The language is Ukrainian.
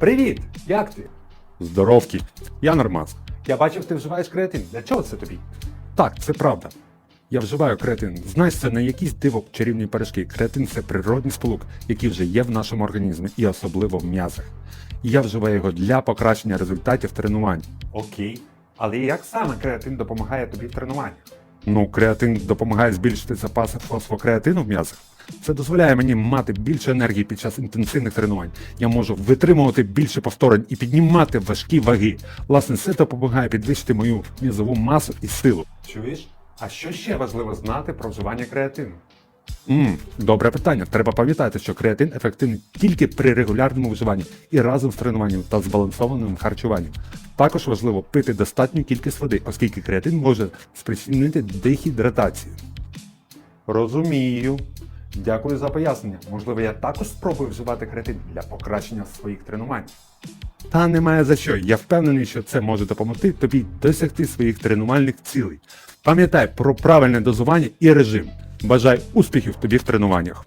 Привіт! Як ти? Здоровки. Я нормас. Я бачив, ти вживаєш креатин. Для чого це тобі? Так, це правда. Я вживаю креатин. Знаєш, це не якісь диво чарівні пиріжки. Креатин це природний сполук, який вже є в нашому організмі і особливо в м'язах. Я вживаю його для покращення результатів тренувань. Окей. Але як саме креатин допомагає тобі в тренуваннях? Ну, креатин допомагає збільшити запаси фосфокреатину в м'язах. Це дозволяє мені мати більше енергії під час інтенсивних тренувань. Я можу витримувати більше повторень і піднімати важкі ваги. Власне, це допомагає підвищити мою м'язову масу і силу. Чуєш? А що ще важливо знати про вживання креатину? Мм, добре питання. Треба пам'ятати, що креатин ефективний тільки при регулярному вживанні і разом з тренуванням та збалансованим харчуванням. Також важливо пити достатню кількість води, оскільки креатин може спричинити дехідратацію. Розумію. Дякую за пояснення. Можливо, я також спробую вживати креатин для покращення своїх тренувань. Та немає за що. Я впевнений, що це може допомогти тобі досягти своїх тренувальних цілей. Пам'ятай про правильне дозування і режим. Бажаю успіхів тобі в тренуваннях.